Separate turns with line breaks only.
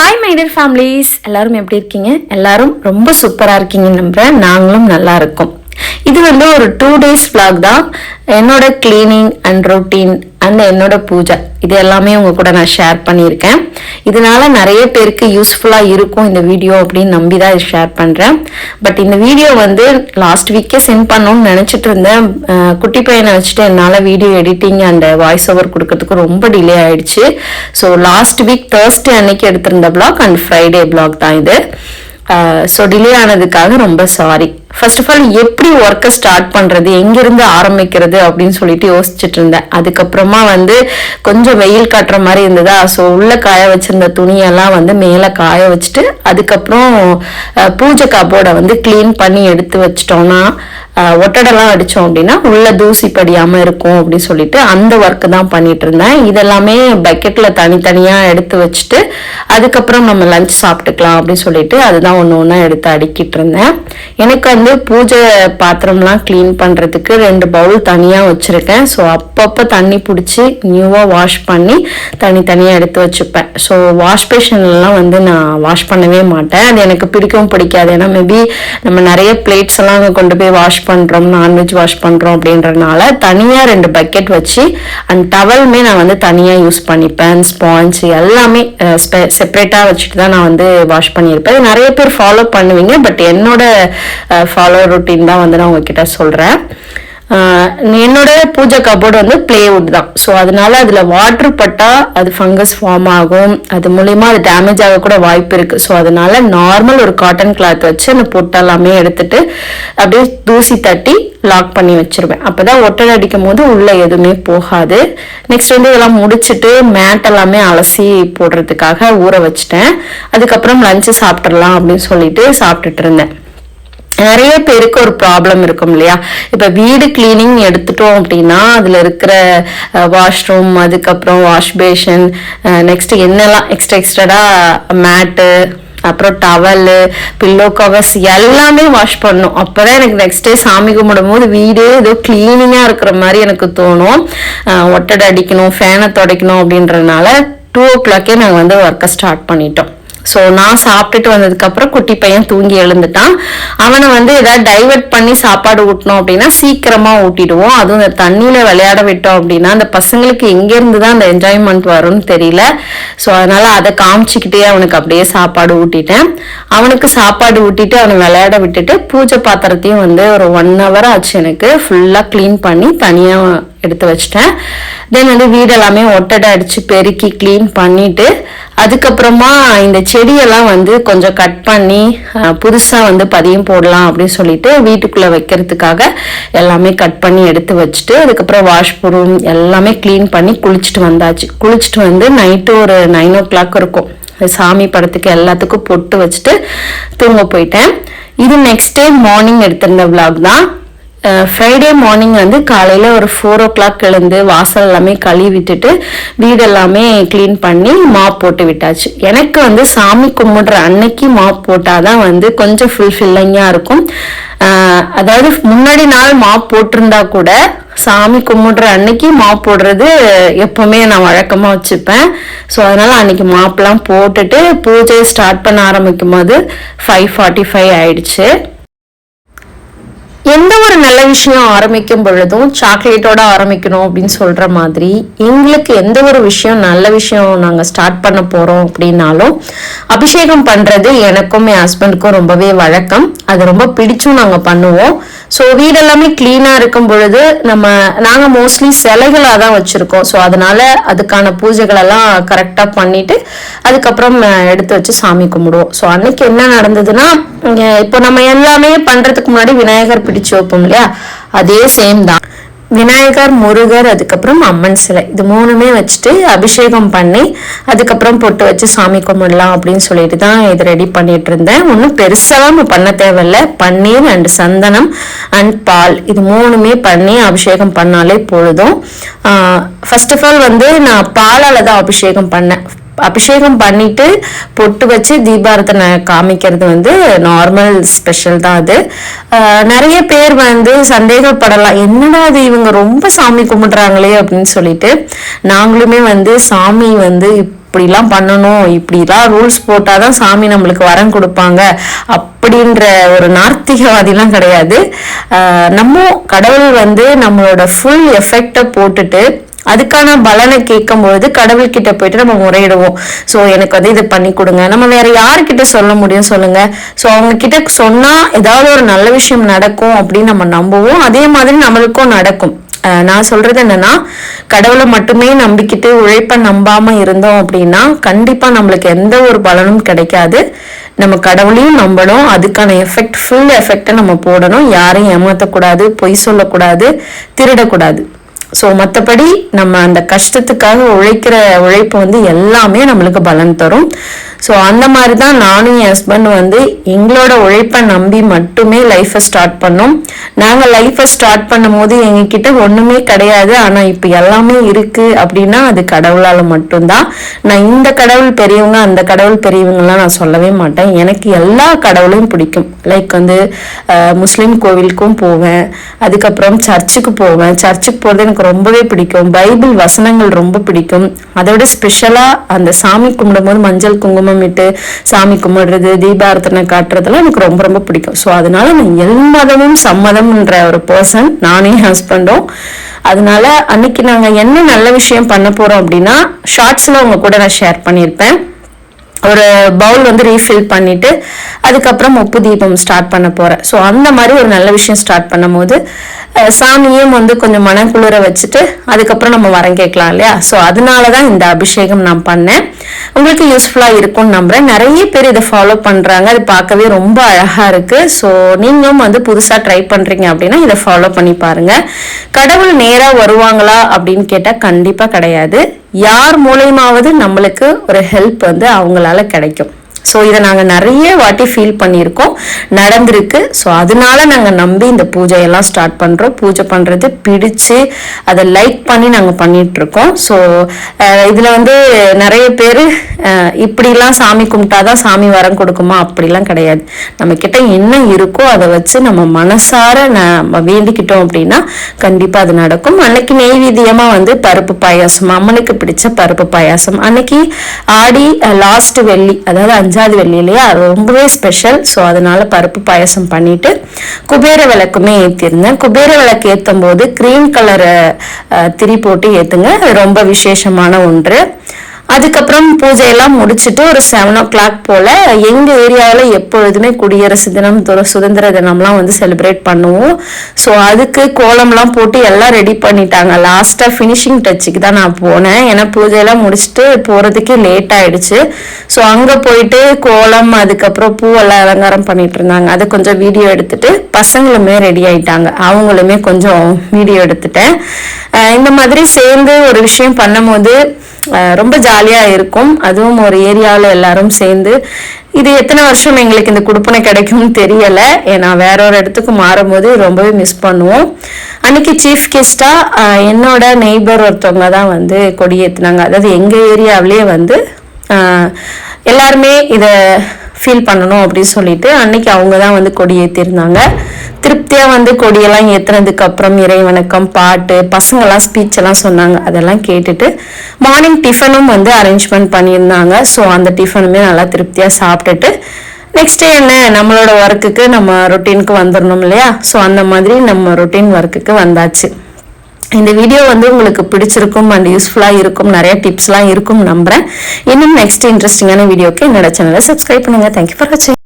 Hi my dear families எல்லாரும் எப்படி இருக்கீங்க? எல்லாரும் ரொம்ப சூப்பராக இருக்கீங்கன்னு நம்புறேன். நாங்களும் நல்லா இருக்கோம். இது வந்து ஒரு டூ டேஸ் பிளாக் தான். என்னோட கிளீனிங் அண்ட் ரொட்டீன் அண்ட் என்னோட பூஜை. இது எல்லாமே உங்க கூட நான் ஷேர் பண்ணியிருக்கேன். இதனால நிறைய பேருக்கு யூஸ்ஃபுல்லாக இருக்கும் இந்த வீடியோ அப்படின்னு நம்பி தான் ஷேர் பண்ணுறேன் பட் இந்த வீடியோ வந்து லாஸ்ட் வீக்கே சென்ட் பண்ணணும்னு நினச்சிட்டு இருந்தேன். குட்டி பையனை வச்சுட்டு என்னால் video editing and voice over கொடுக்கறதுக்கு ரொம்ப டிலே ஆயிடுச்சு. ஸோ லாஸ்ட் வீக் தேர்ஸ்டே அன்னைக்கு எடுத்திருந்த பிளாக் அண்ட் ஃப்ரைடே பிளாக் தான் இது. ஸோ டிலே ஆனதுக்காக ரொம்ப சாரி ஃபர்ஸ்ட் ஆஃப் ஆல் எப்படி ஒர்க்கை ஸ்டார்ட் பண்ணுறது எங்கேருந்து ஆரம்பிக்கிறது அப்படின்னு சொல்லிட்டு யோசிச்சுட்டு இருந்தேன். அதுக்கப்புறமா வந்து கொஞ்சம் வெயில் காட்டுற மாதிரி இருந்ததா? ஸோ உள்ளே காய வச்சுருந்த துணியெல்லாம் வந்து மேலே காய வச்சுட்டு அதுக்கப்புறம் பூஜை கபோர்டை வந்து க்ளீன் பண்ணி எடுத்து வச்சிட்டோம்னா ஒட்டடெல்லாம் அடித்தோம் அப்படின்னா உள்ள தூசி படியாமல் இருக்கும் அப்படின்னு சொல்லிட்டு அந்த ஒர்க்கு தான் பண்ணிட்டு இருந்தேன். இதெல்லாமே பக்கெட்டில் தனித்தனியாக எடுத்து வச்சுட்டு அதுக்கப்புறம் நம்ம லஞ்ச் சாப்பிட்டுக்கலாம் அப்படின்னு சொல்லிட்டு அதுதான் ஒன்று ஒன்றா எடுத்து அடிக்கிட்டு இருந்தேன். எனக்கு வந்து பூஜை பாத்திரம்லாம் க்ளீன் பண்ணுறதுக்கு ரெண்டு பவுல் தனியாக வச்சுருக்கேன். ஸோ அப்பப்போ தண்ணி பிடிச்சி நியூவாக வாஷ் பண்ணி தனித்தனியாக எடுத்து வச்சுப்பேன். ஸோ வாஷ் பேஷன்லாம் வந்து நான் வாஷ் பண்ணவே மாட்டேன். அது எனக்கு பிடிக்கவும் பிடிக்காது. ஏன்னா மேபி நம்ம நிறைய பிளேட்ஸ் எல்லாம் கொண்டு போய் வாஷ் பண்ணுறோம் நான்வெஜ் வாஷ் பண்ணுறோம் அப்படின்றதுனால தனியாக ரெண்டு பக்கெட் வச்சு அண்ட் டவலுமே நான் வந்து தனியாக யூஸ் பண்ணிப்பேன். ஸ்பாஞ்ச் எல்லாமே செப்ரேட்டாக வச்சுட்டு தான் நான் வந்து வாஷ் பண்ணியிருப்பேன். நிறைய பேர் ஃபாலோ பண்ணுவீங்க பட் என்னோட ஃபாலோ ருட்டீன் தான் வந்து நான் உங்ககிட்ட சொல்கிறேன் என்னோட பூஜை கபோர்டு வந்து பிளேவுட் தான். ஸோ அதனால அதில் வாட்டர் பட்டா அது ஃபங்கஸ் ஃபார்ம் ஆகும். அது மூலியமா அது டேமேஜ் ஆக கூட வாய்ப்பு இருக்கு. ஸோ அதனால நார்மல் ஒரு காட்டன் கிளாத் வச்சு அந்த பொட்டெல்லாமே எடுத்துட்டு அப்படியே தூசி தட்டி லாக் பண்ணி வச்சிருவேன். அப்பதான் ஒட்டடை அடிக்கும் போது உள்ள எதுவுமே போகாது. நெக்ஸ்ட் வந்து இதெல்லாம் முடிச்சுட்டு மேட் எல்லாமே அலசி போடுறதுக்காக ஊற வச்சிட்டேன். அதுக்கப்புறம் லஞ்சு சாப்பிட்றலாம் அப்படின்னு சொல்லிட்டு சாப்பிட்டுட்டு இருந்தேன். நிறைய பேருக்கு ஒரு ப்ராப்ளம் இருக்கும் இல்லையா? இப்போ வீடு கிளீனிங் எடுத்துட்டோம் அப்படின்னா அதில் இருக்கிற வாஷ்ரூம் அதுக்கப்புறம் வாஷ் பேஷன் நெக்ஸ்ட் என்னெல்லாம் எக்ஸ்ட்ரா எக்ஸ்ட்ரா மேட்டு அப்புறம் டவலு பில்லோ கவர்ஸ் எல்லாமே வாஷ் பண்ணும் அப்போதான் எனக்கு நெக்ஸ்ட் டே சாமி கும்பிடும் போது வீடே ஏதோ க்ளீனிங்காக இருக்கிற மாதிரி எனக்கு தோணும். ஒட்டடை அடிக்கணும் ஃபேனை துடைக்கணும் அப்படின்றனால டூ ஓ கிளாக்கே நாங்கள் வந்து ஒர்க்கை ஸ்டார்ட் பண்ணிட்டோம். ஸோ நான் சாப்பிட்டுட்டு வந்ததுக்கப்புறம் குட்டி பையன் தூங்கி எழுந்துட்டான். அவனை வந்து ஏதாவது டைவர்ட் பண்ணி சாப்பாடு ஊட்டணும் அப்படின்னா சீக்கிரமாக ஊட்டிடுவோம். அதுவும் இந்த தண்ணியில் விளையாட விட்டோம் அப்படின்னா அந்த பசங்களுக்கு எங்கேருந்து தான் அந்த என்ஜாய்மெண்ட் வரும்னு தெரியல. ஸோ அதனால் அதை காமிச்சிக்கிட்டே அவனுக்கு அப்படியே சாப்பாடு ஊட்டிட்டேன். அவனுக்கு சாப்பாடு ஊட்டிட்டு அவனை விளையாட விட்டுட்டு பூஜை பாத்திரத்தையும் வந்து ஒரு ஒன் ஹவர் ஆச்சு எனக்கு. ஃபுல்லாக க்ளீன் பண்ணி தனியாக எடுத்து வச்சிட்டேன். தென் வந்து வீடு எல்லாமே ஒட்டடை அடிச்சு பெருக்கி க்ளீன் பண்ணிட்டு அதுக்கப்புறமா இந்த செடியெல்லாம் வந்து கொஞ்சம் கட் பண்ணி புதுசாக வந்து பதியம் போடலாம் அப்படின்னு சொல்லிட்டு வீட்டுக்குள்ளே வைக்கிறதுக்காக எல்லாமே கட் பண்ணி எடுத்து வச்சுட்டு அதுக்கப்புறம் வாஷ் ரூம் எல்லாமே க்ளீன் பண்ணி குளிச்சுட்டு வந்தாச்சு. குளிச்சுட்டு வந்து நைட்டு ஒரு நைன் ஓ கிளாக் இருக்கும். சாமி படத்துக்கு எல்லாத்துக்கும் பொட்டு வச்சுட்டு தூங்க போயிட்டேன். இது நெக்ஸ்ட் டே மார்னிங் எடுத்திருந்த விளாக் தான். ஃப்ரைடே மார்னிங் வந்து காலையில் ஒரு ஃபோர் ஓ கிளாக் எழுந்து வாசல் எல்லாமே கழுவி விட்டுட்டு வீடு எல்லாமே க்ளீன் பண்ணி மாப் போட்டு விட்டாச்சு. எனக்கு வந்து சாமி கும்பிடுற அன்னைக்கு மாப் போட்டால் தான் வந்து கொஞ்சம் ஃபுல்ஃபில்லிங்காக இருக்கும். அதாவது முன்னாடி நாள் மாப் போட்டிருந்தா கூட சாமி கும்பிடுற அன்னைக்கு மாப் போடுறது எப்பவுமே நான் வழக்கமாக வச்சுப்பேன். ஸோ அதனால் அன்னைக்கு மாப்லாம் போட்டுட்டு பூஜையை ஸ்டார்ட் பண்ண ஆரம்பிக்கும் போது ஃபைவ் ஃபார்ட்டி ஃபைவ் ஆயிடுச்சு. எந்த ஒரு நல்ல விஷயம் ஆரம்பிக்கும் பொழுதும் சாக்லேட்டோட ஆரம்பிக்கணும் அப்படின்னு சொல்ற மாதிரி எங்களுக்கு எந்த ஒரு விஷயம் நல்ல விஷயம் நாங்க ஸ்டார்ட் பண்ண போறோம் அப்படின்னாலும் அபிஷேகம் பண்றது எனக்கும் என் ஹஸ்பண்டுக்கும் ரொம்பவே வழக்கம். அது ரொம்ப பிடிச்சும் நாங்க பண்ணுவோம். ஸோ வீடெல்லாமே கிளீனா இருக்கும் பொழுது நம்ம நாங்க மோஸ்ட்லி சிலைகளா தான் வச்சிருக்கோம். ஸோ அதனால அதுக்கான பூஜைகள் எல்லாம் கரெக்டா பண்ணிட்டு அதுக்கப்புறம் எடுத்து வச்சு சாமி கும்பிடுவோம். ஸோ அன்னைக்கு என்ன நடந்ததுன்னா இப்போ நம்ம எல்லாமே பண்றதுக்கு முன்னாடி விநாயகர் பிடிச்சு வைப்போம் இல்லையா? அதே சேம் தான். விநாயகர் முருகர் அதுக்கப்புறம் அம்மன் சிலை. இது மூணுமே வச்சுட்டு அபிஷேகம் பண்ணி அதுக்கப்புறம் பொட்டு வச்சு சாமி கும்பிடலாம் அப்படின்னு சொல்லிட்டு தான் இது ரெடி பண்ணிட்டு இருந்தேன். ஒன்றும் பெருசாலாம் நம்ம பண்ண தேவையில்ல. பன்னீர் அண்ட் சந்தனம் அண்ட் பால். இது மூணுமே பண்ணி அபிஷேகம் பண்ணாலே பொழுதும் ஃபர்ஸ்ட் ஆஃப் ஆல் வந்து நான் பாலால் தான் அபிஷேகம் பண்ணேன். அபிஷேகம் பண்ணிட்டு பொட்டு வச்சு தீபாரத்தனை காமிக்கிறது வந்து நார்மல் ஸ்பெஷல் தான் அது. நிறைய பேர் வந்து சந்தேகப்படலாம். என்னடா அது இவங்க ரொம்ப சாமி கும்பிடுறாங்களே அப்படின்னு சொல்லிட்டு நாங்களுமே வந்து சாமி வந்து இப்படிலாம் பண்ணணும் இப்படிலாம் ரூல்ஸ் போட்டாதான் சாமி நம்மளுக்கு வரம் கொடுப்பாங்க அப்படின்ற ஒரு நார்த்திகவாதிலாம் கிடையாது. நம்ம கடவுள் வந்து நம்மளோட ஃபுல் எஃபெக்டை போட்டுட்டு அதுக்கான பலனை கேட்கும்பொழுது கடவுள்கிட்ட போயிட்டு நம்ம முறையிடுவோம். ஸோ எனக்கு வந்து இதை பண்ணி கொடுங்க. நம்ம வேற யாருக்கிட்ட சொல்ல முடியும் சொல்லுங்க. ஸோ அவங்க கிட்ட சொன்னா ஏதாவது ஒரு நல்ல விஷயம் நடக்கும் அப்படின்னு நம்ம நம்புவோம். அதே மாதிரி நம்மளுக்கும் நடக்கும். நான் சொல்றது என்னன்னா கடவுளை மட்டுமே நம்பிக்கிட்டு உழைப்ப நம்பாம இருந்தோம் அப்படின்னா கண்டிப்பா நம்மளுக்கு எந்த ஒரு பலனும் கிடைக்காது. நம்ம கடவுளையும் நம்பணும். அதுக்கான எஃபெக்ட் ஃபுல் எஃபெக்டை நம்ம போடணும். யாரையும் ஏமாத்தக்கூடாது பொய் சொல்லக்கூடாது திருடக்கூடாது. ஸோ மற்றபடி நம்ம அந்த கஷ்டத்துக்காக உழைக்கிற உழைப்பு வந்து எல்லாமே நம்மளுக்கு பலன் தரும். ஸோ அந்த மாதிரி தான் நானும் என் ஹஸ்பண்ட் வந்து எங்களோட உழைப்பை நம்பி மட்டுமே லைஃப்பை ஸ்டார்ட் பண்ணோம். நாங்கள் லைஃப்பை ஸ்டார்ட் பண்ணும் போது எங்ககிட்ட ஒன்றுமே கிடையாது. ஆனால் இப்போ எல்லாமே இருக்குது அப்படின்னா அது கடவுளால் மட்டும்தான். நான் இந்த கடவுள் பெரியவங்க அந்த கடவுள் பெரியவங்கலாம் நான் சொல்லவே மாட்டேன். எனக்கு எல்லா கடவுளையும் பிடிக்கும். லைக் வந்து முஸ்லீம் கோவிலுக்கும் போவேன். அதுக்கப்புறம் சர்ச்சுக்கு போவேன். சர்ச்சுக்கு போகிறது எனக்கு ரொம்பவே பிடிக்கும். பைபிள் வசனங்கள் ரொம்ப பிடிக்கும். அதோட ஸ்பெஷலாக அந்த சாமி கும்பிடும்போது மஞ்சள் குங்குமம் இட்டு சாமி கும்பிடுறது தீபாரத்தனை காட்டுறதெல்லாம் எனக்கு ரொம்ப ரொம்ப பிடிக்கும். ஸோ அதனால நான் எல்மதமும் சம்மதம்ன்ற ஒரு பர்சன் நானே ஹஸ்பண்டும் அதனால அன்னைக்கு நாங்கள் என்ன நல்ல விஷயம் பண்ண போறோம் அப்படின்னா ஷார்ட்ஸில் உங்க கூட நான் ஷேர் பண்ணியிருப்பேன். ஒரு பவுல் வந்து ரீஃபில் பண்ணிட்டு அதுக்கப்புறம் உப்பு தீபம் ஸ்டார்ட் பண்ண போறேன். ஸோ அந்த மாதிரி ஒரு நல்ல விஷயம் ஸ்டார்ட் பண்ணும்போது அஹ், சாமியும் வந்து கொஞ்சம் மனக்குளிர வச்சுட்டு அதுக்கப்புறம் நம்ம வரம் கேட்கலாம் இல்லையா? ஸோ அதனால தான் இந்த அபிஷேகம் நான் பண்ணேன். உங்களுக்கு யூஸ்ஃபுல்லாக இருக்கும்னு நம்புறேன். நிறைய பேர் இதை ஃபாலோ பண்ணுறாங்க அது பார்க்கவே ரொம்ப அழகாக இருக்குது ஸோ நீங்களும் வந்து புதுசாக ட்ரை பண்ணுறீங்க அப்படின்னா இதை ஃபாலோ பண்ணி பாருங்கள் கடவுள் நேராக வருவாங்களா அப்படின்னு கேட்டால் கண்டிப்பாக கிடையாது. யார் மூலயமாவது நம்மளுக்கு ஒரு ஹெல்ப் வந்து அவங்களால கிடைக்கும். ஸோ இதை நாங்கள் நிறைய வாட்டி ஃபீல் பண்ணியிருக்கோம். நடந்திருக்கு. ஸோ அதனால நாங்கள் நம்பி இந்த பூஜையெல்லாம் ஸ்டார்ட் பண்ணுறோம் பூஜை பண்ணுறது பிடிச்சு அதை லைக் பண்ணி நாங்கள் பண்ணிகிட்ருக்கோம் ஸோ இதில் வந்து நிறைய பேர் இப்படிலாம் சாமி கும்பிட்டாதான் சாமி வரம் கொடுக்குமா? அப்படிலாம் கிடையாது. நம்மக்கிட்ட என்ன இருக்கோ அதை வச்சு நம்ம மனசார நம்ம வேண்டிக்கிட்டோம் அப்படின்னா கண்டிப்பாக அது நடக்கும். அன்னைக்கு நெய்வேத்தியமாக வந்து பருப்பு பாயாசம் அம்மனுக்கு பிடிச்ச பருப்பு பாயாசம். அன்னைக்கு ஆடி லாஸ்ட் வெள்ளி அதாவது அஞ்சாவது வெள்ளி இல்லையா அது ரொம்பவே ஸ்பெஷல் ஸோ அதனால பருப்பு பாயசம் பண்ணிட்டு குபேர விளக்குமே ஏற்றிருந்தேன் குபேர விளக்கு ஏற்றும் போது க்ரீன் கலரை திரி போட்டு ஏற்றுங்க அது ரொம்ப விசேஷமான ஒன்று. அதுக்கப்புறம் பூஜையெல்லாம் முடிச்சுட்டு ஒரு செவன் ஓ கிளாக் போல எங்கள் ஏரியாவில் எப்பொழுதுமே குடியரசு தினம் துர- சுதந்திர தினம்லாம் வந்து செலிப்ரேட் பண்ணுவோம். ஸோ அதுக்கு கோலம்லாம் போட்டு எல்லாம் ரெடி பண்ணிட்டாங்க. லாஸ்ட்டாக ஃபினிஷிங் டச்சுக்கு தான் நான் போனேன். ஏன்னா பூஜையெல்லாம் முடிச்சுட்டு போகிறதுக்கே லேட் ஆயிடுச்சு. ஸோ அங்கே போயிட்டு கோலம் அதுக்கப்புறம் பூவெல்லாம் அலங்காரம் பண்ணிட்டு இருந்தாங்க. அதை கொஞ்சம் வீடியோ எடுத்துட்டு பசங்களுமே ரெடி ஆயிட்டாங்க. அவங்களுமே கொஞ்சம் வீடியோ எடுத்துட்டேன். இந்த மாதிரி சேர்ந்து ஒரு விஷயம் பண்ணும்போது ரொம்ப ஜாலியாக இருக்கும். அதுவும் ஒரு ஏரியாவில் எல்லாரும் சேர்ந்து. இது எத்தனை வருஷம் எங்களுக்கு இந்த குடுப்பனை கிடைக்கும்னு தெரியலை. ஏன்னா வேற ஒரு இடத்துக்கு மாறும்போது ரொம்பவே மிஸ் பண்ணுவோம். அன்னைக்கு சீஃப் கெஸ்ட்டாக என்னோட நெய்பர் ஒருத்தவங்க தான் வந்து கொடியேற்றினாங்க அதாவது எங்கள் ஏரியாவிலேயே வந்து எல்லாருமே இதை ஃபீல் பண்ணணும் அப்படின்னு சொல்லிட்டு அன்னைக்கு அவங்க தான் வந்து கொடி திருப்தியாக திருப்தியா வந்து கொடியெல்லாம் ஏத்துனதுக்கு அப்புறம் இறை வணக்கம் பாட்டு பசங்கெல்லாம் ஸ்பீச் எல்லாம் சொன்னாங்க. அதெல்லாம் கேட்டுட்டு மார்னிங் டிஃபனும் வந்து அரேஞ்ச்மெண்ட் பண்ணியிருந்தாங்க. ஸோ அந்த டிஃபனுமே நல்லா திருப்தியா சாப்பிட்டுட்டு நெக்ஸ்ட் டே என்ன? நம்மளோட ஒர்க்குக்கு நம்ம ரொட்டீனுக்கு வந்துடணும் இல்லையா? ஸோ அந்த மாதிரி நம்ம ரொட்டீன் ஒர்க்குக்கு வந்தாச்சு. இந்த வீடியோ வந்து உங்களுக்கு பிடிச்சிருக்கும் அண்ட் யூஸ்ஃபுல்லாக இருக்கும். நிறைய டிப்ஸ்லாம் இருக்கும் நம்புறேன். இன்னும் நெக்ஸ்ட் இன்ட்ரெஸ்டிங்கான வீடியோக்கு என்னோட சேனலை சப்ஸ்கிரைப் பண்ணுங்கள் தேங்க்யூ ஃபார் வாட்சிங்